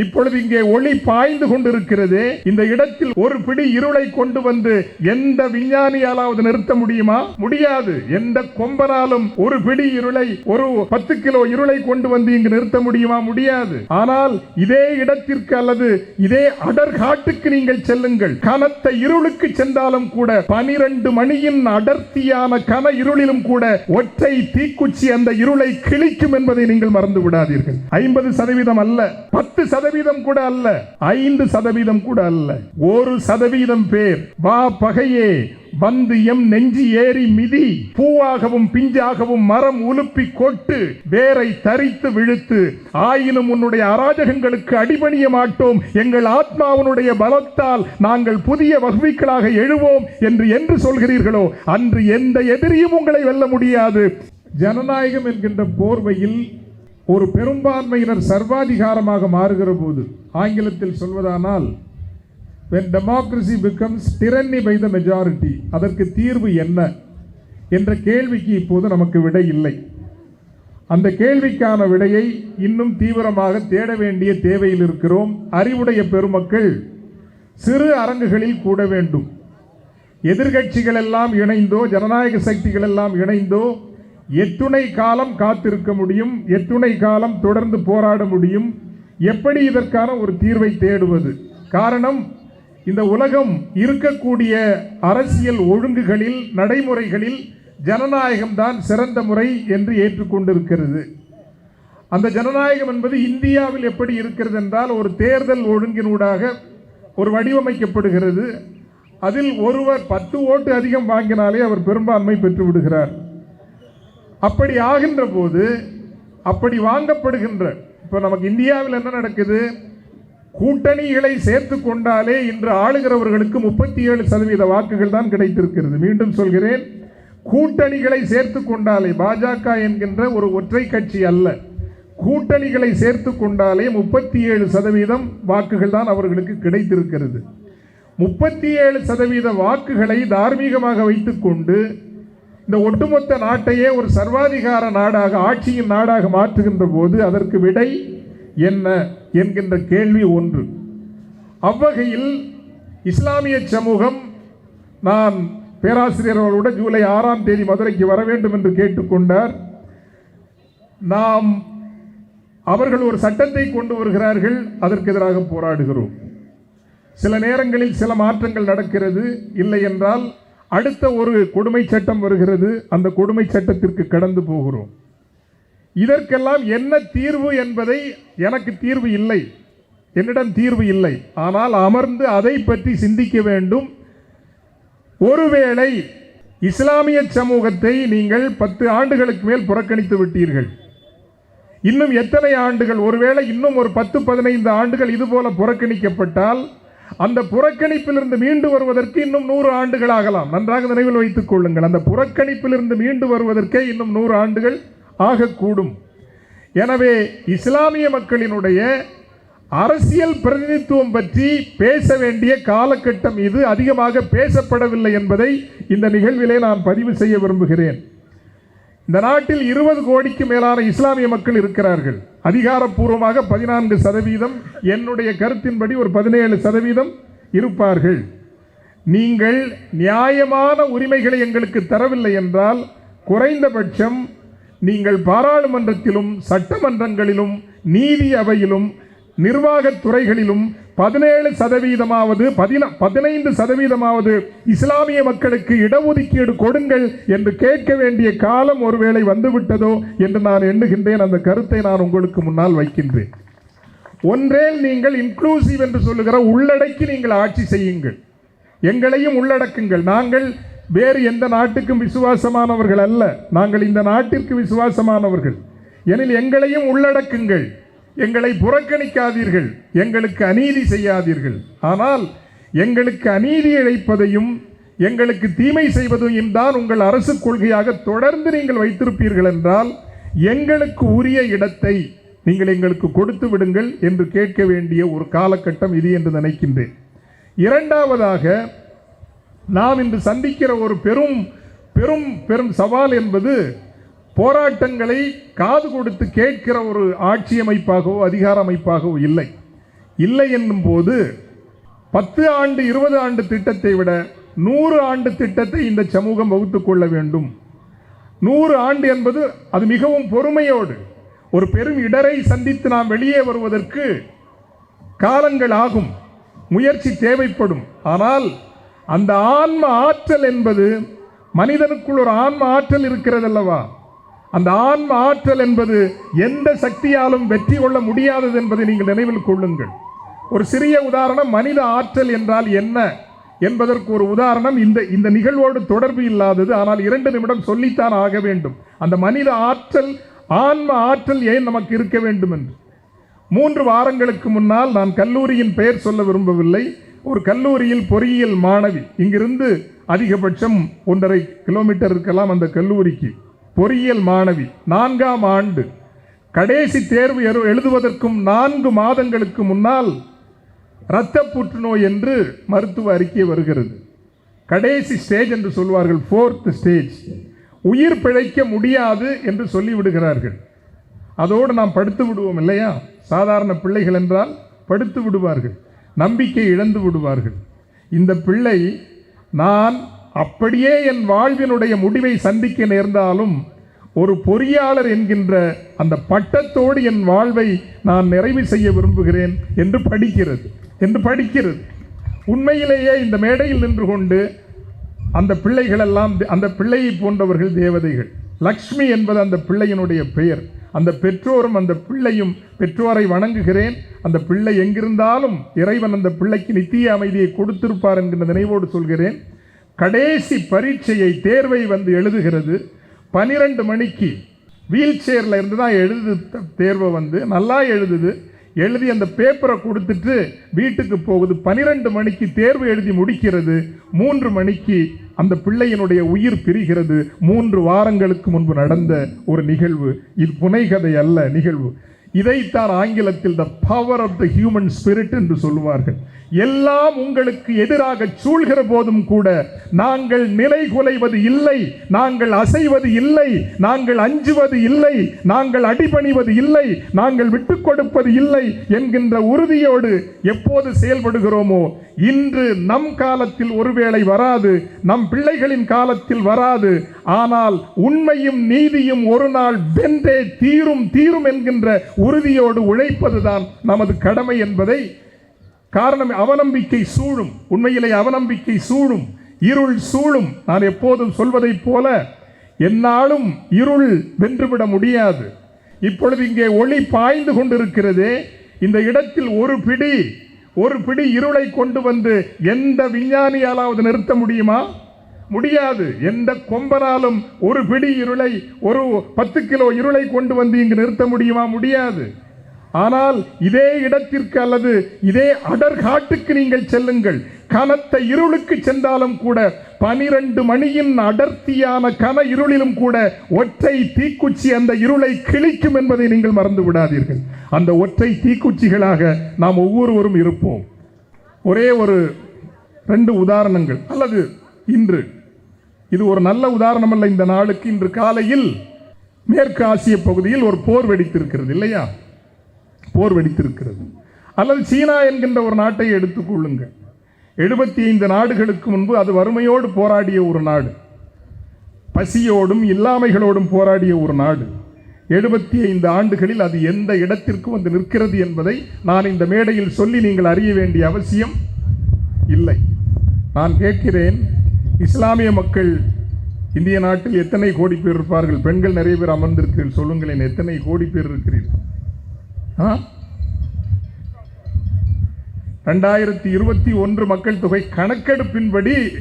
இப்பொழுது இங்கே ஒளி பாய்ந்து கொண்டிருக்கிறது. இந்த இடத்தில் ஒரு பிடி இருளை கொண்டு வந்து எந்த விஞ்ஞானியாலாவது நிறுத்த முடியுமா? முடியாது. எந்த கொம்பனாலும் ஒரு பிடி இருளை ஒரு பத்து கிலோ இருளை கொண்டு வந்து இங்கு நிறுத்த முடியுமா? முடியாது. ஆனால் இதே இடத்திற்கு அல்லது இதே அடர் காட்டுக்கு நீங்கள் செல்லுங்கள். கனத்த இருளுக்கு சென்றாலும் கூட பனிரெண்டு மணியின் அடர்த்தியான கன இருளிலும் கூட ஒற்றை தீக்குச்சி அந்த இருளை கிழிக்கும் என்பதை நீங்கள் மறந்து விடாதீர்கள். ஐம்பது சதவீதம் அல்ல. பத்து சதவீதம் கூட அல்ல. ஐந்து சதவீதம் கூட அல்ல. ஒரு சதவீதம் பேர். வா பகையே வந்து எம் நெஞ்சி ஏறி மிதி. பூவாகவும் பிஞ்சாகவும் மரம் உலுப்பி கொட்டு. வேரை தரித்து விழுத்து. ஆயினும் உன்னுடைய அராஜகங்களுக்கு அடிபணிய மாட்டோம். எங்கள் ஆத்மாவனுடைய பலத்தால் நாங்கள் புதிய வகுப்பிக்களாக எழுவோம் என்று என்று சொல்கிறீர்களோ அன்று எந்த எதிரியும் உங்களை வெல்ல முடியாது. ஜனநாயகம் என்கின்ற போர்வையில் ஒரு பெரும்பான்மையினர் சர்வாதிகாரமாக மாறுகிற போது ஆங்கிலத்தில் சொல்வதானால் when democracy becomes tyranny by the majority அதற்கு தீர்வு என்ன? என்ற கேள்விக்கு இப்போது நமக்கு விடை இல்லை. அந்த கேள்விக்கான விடையை இன்னும் தீவிரமாக தேட வேண்டிய தேவையில் இருக்கிறோம். அறிவுடைய பெருமக்கள் சிறு அரங்குகளில் கூட வேண்டும். எதிர்கட்சிகள் எல்லாம் இணைந்தோ ஜனநாயக சக்திகள் எல்லாம் இணைந்தோ எத்துணை காலம் காத்திருக்க முடியும் எத்துணை காலம் தொடர்ந்து போராட முடியும். எப்படி இதற்கான ஒரு தீர்வை தேடுவது? காரணம் இந்த உலகம் இருக்கக்கூடிய அரசியல் ஒழுங்குகளில் நடைமுறைகளில் ஜனநாயகம்தான் சிறந்த முறை என்று ஏற்றுக்கொண்டிருக்கிறது. அந்த ஜனநாயகம் என்பது இந்தியாவில் எப்படி இருக்கிறது என்றால் ஒரு தேர்தல் ஒழுங்கினூடாக ஒரு வடிவமைக்கப்படுகிறது. அதில் ஒருவர் பத்து ஓட்டு அதிகம் வாங்கினாலே அவர் பெரும்பான்மை பெற்று விடுகிறார். அப்படி ஆகின்ற போது அப்படி வாங்கப்படுகின்ற இப்போ நமக்கு இந்தியாவில் என்ன நடக்குது? கூட்டணிகளை சேர்த்து கொண்டாலே இன்று ஆளுகிறவர்களுக்கு முப்பத்தி ஏழு சதவீத வாக்குகள் தான் கிடைத்திருக்கிறது. மீண்டும் சொல்கிறேன் கூட்டணிகளை சேர்த்து கொண்டாலே பாஜக என்கின்ற ஒரு ஒற்றை கட்சி அல்ல. கூட்டணிகளை சேர்த்து கொண்டாலே முப்பத்தி ஏழு சதவீதம் வாக்குகள் தான் அவர்களுக்கு கிடைத்திருக்கிறது. முப்பத்தி ஏழு சதவீத வாக்குகளை தார்மீகமாக வைத்துக்கொண்டு இந்த ஒட்டுமொத்த நாட்டையே ஒரு சர்வாதிகார நாடாக ஆட்சியின் நாடாக மாற்றுகின்ற போது அதற்கு விடை என்ன என்கின்ற கேள்வி ஒன்று. அவ்வகையில் இஸ்லாமிய சமூகம் நான் பேராசிரியர் அவர்களோட ஜூலை ஆறாம் தேதி மதுரைக்கு வர வேண்டும் என்று கேட்டுக்கொண்டார். நாம் அவர்கள் ஒரு சட்டத்தை கொண்டு வருகிறார்கள் அதற்கு எதிராக போராடுகிறோம். சில நேரங்களில் சில மாற்றங்கள் நடக்கிறது இல்லை என்றால் அடுத்த ஒரு கொடுமை சட்டம் வருகிறது அந்த கொடுமை சட்டத்திற்கு கடந்து போகிறோம். இதற்கெல்லாம் என்ன தீர்வு என்பதை எனக்கு தீர்வு இல்லை. என்னிடம் தீர்வு இல்லை. ஆனால் அமர்ந்து அதை பற்றி சிந்திக்க வேண்டும். ஒருவேளை இஸ்லாமிய சமூகத்தை நீங்கள் பத்து ஆண்டுகளுக்கு மேல் புறக்கணித்து விட்டீர்கள். இன்னும் எத்தனை ஆண்டுகள்? ஒருவேளை இன்னும் ஒரு பத்து பதினைந்து ஆண்டுகள் இதுபோல புறக்கணிக்கப்பட்டால் அந்த புறக்கணிப்பிலிருந்து மீண்டு வருவதற்கு இன்னும் நூறு ஆண்டுகள் ஆகலாம். நன்றாக நினைவில் வைத்துக் கொள்ளுங்கள். அந்த புறக்கணிப்பிலிருந்து மீண்டு வருவதற்கே இன்னும் நூறு ஆண்டுகள் ஆகக்கூடும். எனவே இஸ்லாமிய மக்களினுடைய அரசியல் பிரதிநிதித்துவம் பற்றி பேச வேண்டிய காலகட்டம் இது. அதிகமாக பேசப்படவில்லை என்பதை இந்த நிகழ்விலே நான் பதிவு செய்ய விரும்புகிறேன். இந்த நாட்டில் இருபது கோடிக்கு மேலான இஸ்லாமிய மக்கள் இருக்கிறார்கள். அதிகாரப்பூர்வமாக பதினான்கு சதவீதம் என்னுடைய கருத்தின்படி ஒரு பதினேழு சதவீதம் இருப்பார்கள். நீங்கள் நியாயமான உரிமைகளை எங்களுக்கு தரவில்லை என்றால் குறைந்தபட்சம் நீங்கள் பாராளுமன்றத்திலும் சட்டமன்றங்களிலும் நீதி அவையிலும் நிர்வாகத் துறைகளிலும் பதினேழு சதவீதமாவது பதின பதினைந்து சதவீதமாவது இஸ்லாமிய மக்களுக்கு இடஒதுக்கீடு கொடுங்கள் என்று கேட்க வேண்டிய காலம் ஒருவேளை வந்துவிட்டதோ என்று நான் எண்ணுகின்றேன். அந்த கருத்தை நான் உங்களுக்கு முன்னால் வைக்கின்றேன். ஒன்றேல் நீங்கள் இன்க்ளூசிவ் என்று சொல்லுகிற உள்ளடக்கி நீங்கள் ஆட்சி செய்யுங்கள். எங்களையும் உள்ளடக்குங்கள். நாங்கள் வேறு எந்த நாட்டுக்கும் விசுவாசமானவர்கள் அல்ல. நாங்கள் இந்த நாட்டிற்கு விசுவாசமானவர்கள். எனில் எங்களையும் உள்ளடக்குங்கள். எங்களை புறக்கணிக்காதீர்கள். எங்களுக்கு அநீதி செய்யாதீர்கள். ஆனால் எங்களுக்கு அநீதி இழைப்பதையும் எங்களுக்கு தீமை செய்வதையும் தான் உங்கள் அரசு கொள்கையாக தொடர்ந்து நீங்கள் வைத்திருப்பீர்கள் என்றால் எங்களுக்கு உரிய இடத்தை நீங்கள் எங்களுக்கு கொடுத்து விடுங்கள் என்று கேட்க வேண்டிய ஒரு காலகட்டம் இது என்று நினைக்கின்றேன். இரண்டாவதாக நாம் இன்று சந்திக்கிற ஒரு பெரும் பெரும் பெரும் சவால் என்பது போராட்டங்களை காது கொடுத்து கேட்கிற ஒரு ஆட்சி அமைப்பாகவோ அதிகார அமைப்பாகவோ இல்லை. இல்லை என்னும் போது பத்து ஆண்டு இருபது ஆண்டு திட்டத்தை விட நூறு ஆண்டு திட்டத்தை இந்த சமூகம் வகுத்து கொள்ள வேண்டும். நூறு ஆண்டு என்பது அது மிகவும் பொறுமையோடு ஒரு பெரும் இடரை சந்தித்து நாம் வெளியே வருவதற்கு காலங்கள் ஆகும் முயற்சி தேவைப்படும். ஆனால் அந்த ஆன்ம ஆற்றல் என்பது மனிதனுக்குள் ஒரு ஆன்ம ஆற்றல் இருக்கிறதல்லவா? அந்த ஆன்ம ஆற்றல் என்பது எந்த சக்தியாலும் வெற்றி கொள்ள முடியாதது என்பதை நீங்கள் நினைவில் கொள்ளுங்கள். ஒரு சிறிய உதாரணம் மனித ஆற்றல் என்றால் என்ன? என்பதற்கு ஒரு உதாரணம் இந்த இந்த நிகழ்வோடு தொடர்பு இல்லாதது ஆனால் இரண்டு நிமிடம் சொல்லித்தான் ஆக வேண்டும். அந்த மனித ஆற்றல் ஆன்ம ஆற்றல் ஏன் நமக்கு இருக்க வேண்டும் என்று மூன்று வாரங்களுக்கு முன்னால் நான் கல்லூரியின் பெயர் சொல்ல விரும்பவில்லை. ஒரு கல்லூரியில் பொறியியல் மாணவி. இங்கிருந்து அதிகபட்சம் ஒன்றரை கிலோமீட்டர் இருக்கலாம் அந்த கல்லூரிக்கு. பொறியியல் மாணவி நான்காம் ஆண்டு. கடைசி தேர்வு எழு- எழுதுவதற்கும் நான்கு மாதங்களுக்கு முன்னால் இரத்த புற்றுநோய் என்று மருத்துவ அறிக்கை வருகிறது. கடைசி ஸ்டேஜ் என்று சொல்வார்கள் ஃபோர்த் ஸ்டேஜ் உயிர் பிழைக்க முடியாது என்று சொல்லிவிடுகிறார்கள் அதோடு நாம் படுத்து விடுவோம் இல்லையா? சாதாரண பிள்ளைகள் என்றால் படுத்து விடுவார்கள் நம்பிக்கை இழந்து விடுவார்கள். இந்த பிள்ளை நான் அப்படியே என் வாழ்வினுடைய முடிவை சந்திக்க நேர்ந்தாலும் ஒரு பொறியாளர் என்கின்ற அந்த பட்டத்தோடு என் வாழ்வை நான் நிறைவு செய்ய விரும்புகிறேன் என்று படிக்கிறது என்று படிக்கிறது. உண்மையிலேயே இந்த மேடையில் நின்று கொண்டு அந்த பிள்ளைகள் எல்லாம் அந்த பிள்ளையை போன்றவர்கள் தேவதைகள். லக்ஷ்மி என்பது அந்த பிள்ளையினுடைய பெயர். அந்த பெற்றோரும் அந்த பிள்ளையும் பெற்றோரை வணங்குகிறேன். அந்த பிள்ளை எங்கிருந்தாலும் இறைவன் அந்த பிள்ளைக்கு நித்திய அமைதியை கொடுத்திருப்பார் என்கின்ற நினைவோடு சொல்கிறேன். கடைசி பரீட்சையை தேர்வை வந்து எழுதுகிறது. பனிரெண்டு மணிக்கு வீல் சேரில் இருந்து தான் எழுது தேர்வை வந்து. நல்லா எழுதுது. எழுதி அந்த பேப்பரை கொடுத்துட்டு வீட்டுக்கு போகுது. பனிரெண்டு மணிக்கு தேர்வு எழுதி முடிக்கிறது. மூன்று மணிக்கு அந்த பிள்ளையினுடைய உயிர் பிரிகிறது. மூன்று வாரங்களுக்கு முன்பு நடந்த ஒரு நிகழ்வு. இது புனைகதை அல்ல நிகழ்வு. இதைத்தான் ஆங்கிலத்தில் the power of the human spirit என்று சொல்லுவார்கள். எல்லாம் உங்களுக்கு எதிராக சூழ்கிற போதும் கூட நாங்கள் நிலை குலைவது இல்லை நாங்கள் அசைவது இல்லை நாங்கள் அஞ்சுவது இல்லை நாங்கள் அடிபணிவது இல்லை நாங்கள் விட்டு கொடுப்பது இல்லை என்கின்ற உறுதியோடு எப்போது செயல்படுகிறோமோ இன்று நம் காலத்தில் ஒருவேளை வராது நம் பிள்ளைகளின் காலத்தில் வராது ஆனால் உண்மையும் நீதியும் ஒரு நாள் வென்றே தீரும் தீரும் என்கின்ற உறுதியோடு உழைப்பதுதான் நமது கடமை என்பதை காரணம் அவநம்பிக்கை சூழும். உண்மையிலே அவநம்பிக்கை சூழும். இருள் சூழும். நான் எப்போதும் சொல்வதைப் போல என்னாலும் இருள் வென்றுவிட முடியாது. இப்பொழுது இங்கே ஒளி பாய்ந்து கொண்டிருக்கிறதே இந்த இடத்தில் ஒரு பிடி ஒரு பிடி இருளை கொண்டு வந்து எந்த விஞ்ஞானியாலாவது நிறுத்த முடியுமா? முடியாது. எந்த கொம்பனாலும் ஒரு பிடி இருளை ஒரு பத்து கிலோ இருளை கொண்டு வந்து இங்கு நிறுத்த முடியுமா? முடியாது. ஆனால் இதே இடத்திற்கு அல்லது இதே அடர்காட்டுக்கு நீங்கள் செல்லுங்கள். கனத்த இருளுக்கு சென்றாலும் கூட பனிரெண்டு மணியின் அடர்த்தியான கன இருளிலும் கூட ஒற்றை தீக்குச்சி அந்த இருளை கிழிக்கும் என்பதை நீங்கள் மறந்து விடாதீர்கள். அந்த ஒற்றை தீக்குச்சிகளாக நாம் ஒவ்வொருவரும் இருப்போம். ஒரே ஒரு ரெண்டு உதாரணங்கள். அல்லது இன்று இது ஒரு நல்ல உதாரணம் அல்ல இந்த நாளுக்கு. இன்று காலையில் மேற்கு ஆசிய பகுதியில் ஒரு போர் வெடித்திருக்கிறது இல்லையா? போர் வெடித்திருக்கிறது. அல்லது சீனா என்கின்ற ஒரு நாட்டை எடுத்துக்கொள்ளுங்கள் எழுபத்தி ஐந்து நாடுகளுக்கு முன்பு அது வறுமையோடு போராடிய ஒரு நாடு. பசியோடும் இல்லாமைகளோடும் போராடிய ஒரு நாடு. எழுபத்தி ஐந்து ஆண்டுகளில் அது எந்த இடத்திற்கு வந்து நிற்கிறது என்பதை நான் இந்த மேடையில் சொல்லி நீங்கள் அறிய வேண்டிய அவசியம் இல்லை. நான் கேட்கிறேன் இஸ்லாமிய மக்கள் இந்திய நாட்டில் எத்தனை கோடி பேர் இருப்பார்கள்? பெண்கள் நிறைய பேர் அமர்ந்திருக்கிறீர்கள். சொல்லுங்களேன் எத்தனை கோடி பேர் இருக்கிறீர்கள்? ஆ? ரெண்டாயிரத்தி இருபத்தி ஒன்று மக்கள் தொகை கணக்கெடுப்பின்படி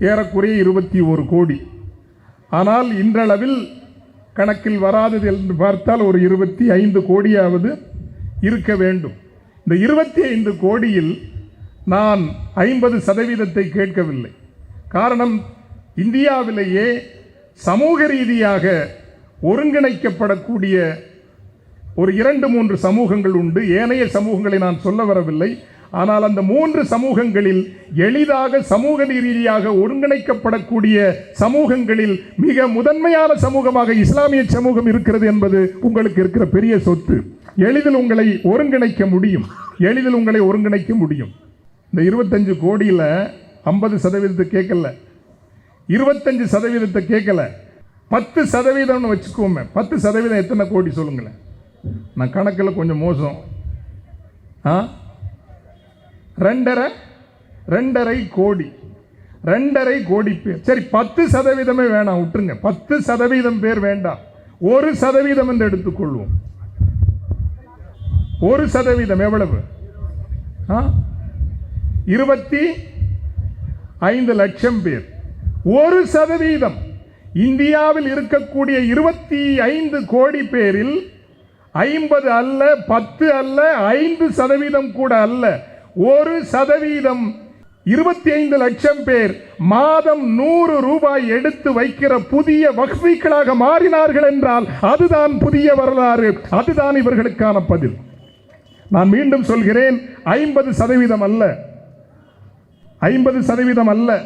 ஏறக்குறைய இருபத்தி ஒரு கோடி. ஆனால் இன்றளவில் கணக்கில் வராதது என்று பார்த்தால் ஒரு இருபத்தி ஐந்து கோடியாவது இருக்க வேண்டும். இந்த இருபத்தி ஐந்து கோடியில் நான் ஐம்பது சதவீதத்தை கேட்கவில்லை. காரணம் இந்தியாவிலேயே சமூக ரீதியாக ஒருங்கிணைக்கப்படக்கூடிய ஒரு இரண்டு மூன்று சமூகங்கள் உண்டு. ஏனைய சமூகங்களை நான் சொல்ல வரவில்லை. ஆனால் அந்த மூன்று சமூகங்களில் எளிதாக சமூக ரீதியாக ஒருங்கிணைக்கப்படக்கூடிய சமூகங்களில் மிக முதன்மையான சமூகமாக இஸ்லாமிய சமூகம் இருக்கிறது என்பது உங்களுக்கு இருக்கிற பெரிய சொத்து. எளிதில் உங்களை ஒருங்கிணைக்க முடியும். எளிதில் உங்களை ஒருங்கிணைக்க முடியும். இந்த இருபத்தஞ்சு கோடியில் ஐம்பது சதவீதத்தை கேட்கல. இருபத்தஞ்சு சதவீதத்தை கேட்கல. பத்து சதவீதம்னு வச்சுக்கோமே. பத்து சதவீதம் எத்தனை கோடி சொல்லுங்களேன். நான் கணக்கில் கொஞ்சம் மோசம். ஆ? ரெண்டரை ரெண்டரை கோடி. ரெண்டரை கோடி பேர். சரி பத்து சதவீதமே வேணாம் விட்டுருங்க. பத்து சதவீதம் பேர் வேண்டாம். ஒரு சதவீதம் என்று எடுத்துக்கொள்வோம். ஒரு சதவீதம் எவ்வளவு? ஆ? இருபத்தி ஐந்து லட்சம் பேர். ஒரு சதவீதம். இந்தியாவில் இருக்கக்கூடிய இருபத்தி ஐந்து கோடி பேரில் ஐம்பது அல்ல பத்து அல்ல ஐந்து சதவீதம் கூட அல்ல. ஒரு சதவீதம். இருபத்தி ஐந்து லட்சம் பேர் மாதம் நூறு ரூபாய் எடுத்து வைக்கிற புதிய வசதிகளாக மாறினார்கள் என்றால் அதுதான் புதிய வரலாறு. அதுதான் இவர்களுக்கான பதில். நான் மீண்டும் சொல்கிறேன் ஐம்பது சதவீதம் அல்ல. ஐம்பது சதவீதம் அல்ல.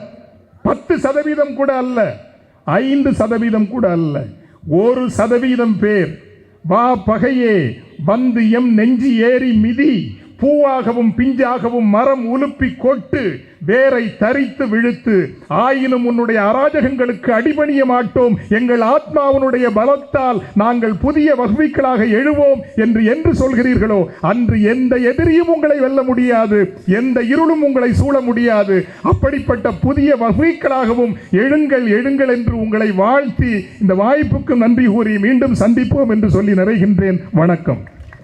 பத்து சதவீதம் கூட அல்ல. ஐந்து சதவீதம் கூட அல்ல. ஒரு சதவீதம் பேர். வா பகையே வந்து எம் நெஞ்சி ஏறி மிதி. பூவாகவும் பிஞ்சாகவும் மரம் உலுப்பி கொட்டு வேரை தரித்து விழுத்து ஆயினும் உன்னுடைய அராஜகங்களுக்கு அடிபணிய மாட்டோம். எங்கள் ஆத்மாவனுடைய பலத்தால் நாங்கள் புதிய வகுப்பிக்களாக எழுவோம் என்று என்று சொல்கிறீர்களோ அன்று எந்த எதிரியும் உங்களை வெல்ல முடியாது எந்த இருளும் உங்களை சூழ முடியாது. அப்படிப்பட்ட புதிய வகுப்பிக்களாகவும் எழுங்கள் எழுங்கள் என்று உங்களை வாழ்த்தி இந்த வாய்ப்புக்கு நன்றி கூறி மீண்டும் சந்திப்போம் என்று சொல்லி நிறைகின்றேன். வணக்கம்.